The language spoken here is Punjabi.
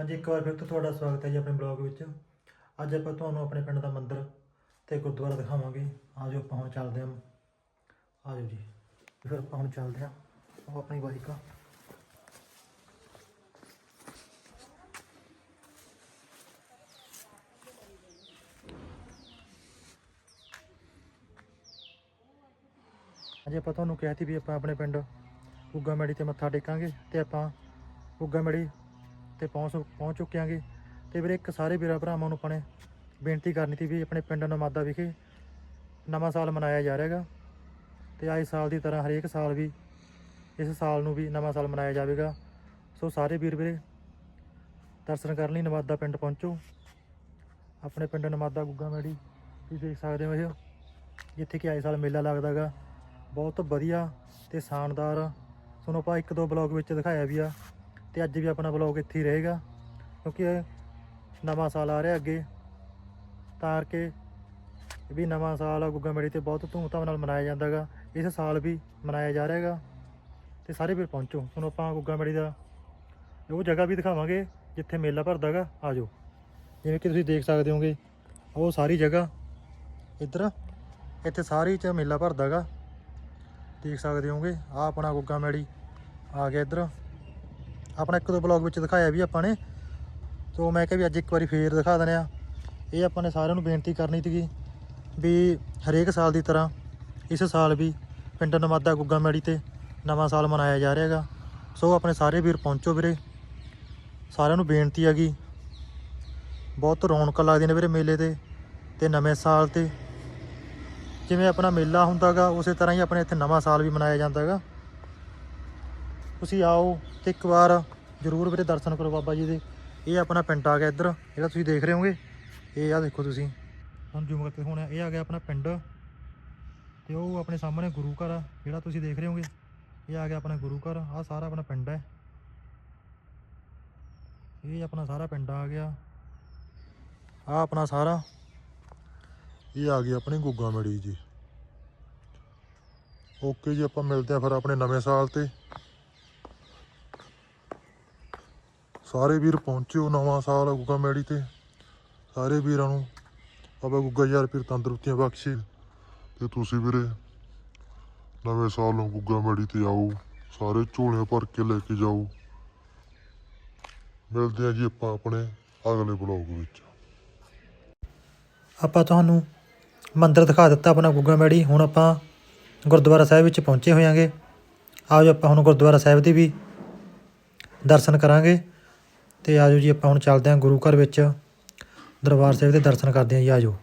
ਹਾਂਜੀ, ਇੱਕ ਵਾਰ ਫਿਰ ਤੋਂ ਤੁਹਾਡਾ ਸਵਾਗਤ ਹੈ ਜੀ ਆਪਣੇ ਬਲੌਗ ਵਿੱਚ। ਅੱਜ ਆਪਾਂ ਤੁਹਾਨੂੰ ਆਪਣੇ ਪਿੰਡ ਦਾ ਮੰਦਿਰ ਤੇ ਗੁਰਦੁਆਰਾ ਦਿਖਾਵਾਂਗੇ। ਆਜੋ ਆਪਾਂ ਹੁਣ ਚੱਲਦੇ ਹਾਂ। ਆਜੋ ਜੀ। ਫਿਰ ਆਪਾਂ ਹੁਣ ਚੱਲਦੇ ਹਾਂ। ਉਹ ਆਪਣੀ ਬਾਈਕ ਆ ਅੱਜ ਆਪਾਂ ਤੁਹਾਨੂੰ ਕਿਹਾ ਸੀ ਵੀ ਆਪਾਂ ਆਪਣੇ ਪਿੰਡ ਗੁੱਗਾ ਮੈੜੀ ਤੇ ਮੱਥਾ ਟੇਕਾਂਗੇ ਤੇ ਆਪਾਂ ਗੁੱਗਾ ਮੈੜੀ ਤੇ ਪਹੁੰਚ ਪਹੁੰਚ ਚੁੱਕੇ ਆਂਗੇ। ਤੇ ਵੀਰੇ ਇੱਕ ਸਾਰੇ ਵੀਰਾਂ ਭਰਾਵਾਂ ਨੂੰ ਆਪਣੇ ਬੇਨਤੀ ਕਰਨੀ ਸੀ ਵੀ ਆਪਣੇ ਪਿੰਡ ਨਮਾਦਾ ਵਿਖੇ ਨਵਾਂ ਸਾਲ ਮਨਾਇਆ ਜਾ ਰਿਹਾ ਹੈਗਾ ਤੇ ਆਏ ਸਾਲ ਦੀ ਤਰ੍ਹਾਂ ਹਰੇਕ ਸਾਲ ਵੀ ਇਸ ਸਾਲ ਨੂੰ ਵੀ ਨਵਾਂ ਸਾਲ ਮਨਾਇਆ ਜਾਵੇਗਾ। ਸੋ ਸਾਰੇ ਵੀਰ ਵੀਰੇ, ਦਰਸ਼ਨ ਕਰਨ ਲਈ ਨਮਾਦਾ ਪਿੰਡ ਪਹੁੰਚੋ। ਆਪਣੇ ਪਿੰਡ ਨਮਾਦਾ ਗੁੱਗਾ ਮੈੜੀ, ਤੁਸੀਂ ਦੇਖ ਸਕਦੇ ਹੋ ਇਹ, ਜਿੱਥੇ ਕਿ ਆਏ ਸਾਲ ਮੇਲਾ ਲੱਗਦਾਗਾ। ਬਹੁਤ ਵਧੀਆ ਤੇ ਸ਼ਾਨਦਾਰ। ਤੁਹਾਨੂੰ ਆਪਾਂ ਇੱਕ ਦੋ ਬਲੌਗ ਵਿੱਚ ਦਿਖਾਇਆ ਵੀ ਆ। ਤੇ ਅੱਜ ਵੀ ਆਪਣਾ ਬਲੌਗ ਇੱਥੇ ਹੀ ਰਹੇਗਾ, ਕਿਉਂਕਿ ਇਹ ਨਵਾਂ ਸਾਲ ਆ ਰਿਹਾ ਅੱਗੇ। ਤਾਂ ਕੇ ਵੀ ਨਵਾਂ ਸਾਲ ਆ, ਗੁੱਗਾ ਮੇੜੀ ਤੇ ਬਹੁਤ ਧੂਮਧਾਮ ਨਾਲ ਮਨਾਇਆ ਜਾਂਦਾਗਾ। ਇਸ ਸਾਲ ਵੀ ਮਨਾਇਆ ਜਾ ਰਿਹਾ ਹੈਗਾ ਤੇ ਸਾਰੇ ਵੀਰ ਪਹੁੰਚੋ। ਹੁਣ ਆਪਾਂ ਗੁੱਗਾ ਮੇੜੀ ਦਾ ਉਹ ਜਗ੍ਹਾ ਵੀ ਦਿਖਾਵਾਂਗੇ, ਜਿੱਥੇ ਮੇਲਾ ਭਰਦਾਗਾ। ਆਜੋ। ਜਿਵੇਂ ਕਿ ਤੁਸੀਂ ਦੇਖ ਸਕਦੇ ਹੋਗੇ, ਉਹ ਸਾਰੀ ਜਗ੍ਹਾ ਇੱਧਰ, ਇੱਥੇ ਸਾਰੀ ਚ ਮੇਲਾ ਭਰਦਾਗਾ। ਦੇਖ ਸਕਦੇ ਹੋਗੇ ਆ ਆਪਣਾ ਗੁੱਗਾ ਮੈੜੀ ਆ ਗਿਆ ਇੱਧਰ। ਆਪਣਾ ਇੱਕ ਦੋ ਬਲੌਗ ਵਿੱਚ ਦਿਖਾਇਆ ਵੀ ਆਪਾਂ ਨੇ। ਸੋ ਮੈਂ ਕਿਹਾ ਵੀ ਅੱਜ ਇੱਕ ਵਾਰੀ ਫੇਰ ਦਿਖਾ ਦਿੰਦੇ ਆ ਇਹ ਆਪਾਂ ਨੇ ਸਾਰਿਆਂ ਨੂੰ ਬੇਨਤੀ ਕਰਨੀ ਸੀਗੀ ਵੀ ਹਰੇਕ ਸਾਲ ਦੀ ਤਰ੍ਹਾਂ ਇਸ ਸਾਲ ਵੀ ਪਿੰਡ ਨਮਾਦਾ ਗੁੱਗਾ ਮੈੜੀ ਤੇ ਨਵਾਂ ਸਾਲ ਮਨਾਇਆ ਜਾ ਰਿਹਾ ਹੈਗਾ। ਸੋ ਆਪਣੇ ਸਾਰੇ ਵੀਰ ਪਹੁੰਚੋ ਵੀਰੇ। ਸਾਰਿਆਂ ਨੂੰ ਬੇਨਤੀ ਹੈਗੀ। ਬਹੁਤ ਰੌਣਕਾਂ ਲੱਗਦੀਆਂ ਨੇ ਵੀਰੇ ਮੇਲੇ ਤੇ ਤੇ ਨਵੇਂ ਸਾਲ ਤੇ। ਜਿਵੇਂ ਆਪਣਾ ਮੇਲਾ ਹੁੰਦਾਗਾ, ਉਸੇ ਤਰ੍ਹਾਂ ਹੀ ਆਪਣੇ ਇੱਥੇ ਨਵਾਂ ਸਾਲ ਵੀ ਮਨਾਇਆ ਜਾਂਦਾਗਾ। ਤੁਸੀਂ ਆਓ ਤੇ ਇੱਕ ਵਾਰ ਜਰੂਰ ਵੀਰੇ ਦਰਸ਼ਨ ਕਰੋ ਬਾਬਾ ਜੀ ਦੇ। ਇਹ ਆਪਣਾ ਪਿੰਡ ਆ ਗਿਆ ਇੱਧਰ, ਜਿਹੜਾ ਤੁਸੀਂ ਦੇਖ ਰਹੇ ਹੋਗੇ। ਇਹ ਆ ਦੇਖੋ ਤੁਸੀਂ। ਹੁਣ ਜੂਮ ਕਰਕੇ ਹੁਣ ਇਹ ਆ ਗਿਆ ਆਪਣਾ ਪਿੰਡ। ਤੇ ਉਹ ਆਪਣੇ ਸਾਹਮਣੇ ਗੁਰੂ ਘਰ ਆ, ਜਿਹੜਾ ਤੁਸੀਂ ਦੇਖ ਰਹੇ ਹੋਗੇ। ਇਹ ਆ ਗਿਆ ਆਪਣਾ ਗੁਰੂ ਘਰ, ਆ ਸਾਰਾ ਆਪਣਾ ਪਿੰਡ ਹੈ। ਇਹ ਆਪਣਾ ਸਾਰਾ ਪਿੰਡ ਆ ਗਿਆ। ਆ ਆਪਣਾ ਸਾਰਾ। ਇਹ ਆ ਗਈ ਆਪਣੀ ਗੁੱਗਾ ਮੜੀ ਜੀ। ਓਕੇ ਜੀ, ਆਪਾਂ ਮਿਲਦੇ ਆ ਫਿਰ ਆਪਣੇ ਨਵੇਂ ਸਾਲ ਤੇ। ਸਾਰੇ ਵੀਰ ਪਹੁੰਚਿਓ ਨਵਾਂ ਸਾਲ ਆ ਗੁੱਗਾ ਮੇੜੀ ਤੇ। ਸਾਰੇ ਵੀਰਾਂ ਨੂੰ। ਬਾਬਾ ਗੁੱਗਾ ਯਾਰ ਫਿਰ ਤੰਦਰੁਸਤੀਆਂ ਬਖਸ਼ੇ। ਤੇ ਤੁਸੀਂ ਵੀਰੇ ਨਵੇਂ ਸਾਲ ਨੂੰ ਗੁੱਗਾ ਮੇੜੀ ਤੇ ਆਓ। ਸਾਰੇ ਝੋਲੇ ਭਰ ਕੇ ਲੈ ਕੇ ਜਾਓ। ਮਿਲਦੇ ਆ ਜੀ ਆਪਾਂ ਆਪਣੇ ਅਗਲੇ ਬਲੌਗ ਵਿੱਚ। ਆਪਾਂ ਤੁਹਾਨੂੰ ਮੰਦਿਰ ਦਿਖਾ ਦਿੱਤਾ ਆਪਣਾ ਗੁੱਗਾ ਮੈੜੀ। ਹੁਣ ਆਪਾਂ ਗੁਰਦੁਆਰਾ ਸਾਹਿਬ ਵਿੱਚ ਪਹੁੰਚੇ ਹੋਇਆਂਗੇ। ਆਜੋ ਆਪਾਂ ਹੁਣ ਗੁਰਦੁਆਰਾ ਸਾਹਿਬ ਦੇ ਵੀ ਦਰਸ਼ਨ ਕਰਾਂਗੇ। ਅਤੇ ਆ ਜਾਓ ਜੀ, ਆਪਾਂ ਹੁਣ ਚੱਲਦੇ ਹਾਂ ਗੁਰੂ ਘਰ ਵਿੱਚ ਦਰਬਾਰ ਸਾਹਿਬ ਦੇ ਦਰਸ਼ਨ ਕਰਦੇ ਹਾਂ ਜੀ ਆ ਜਾਓ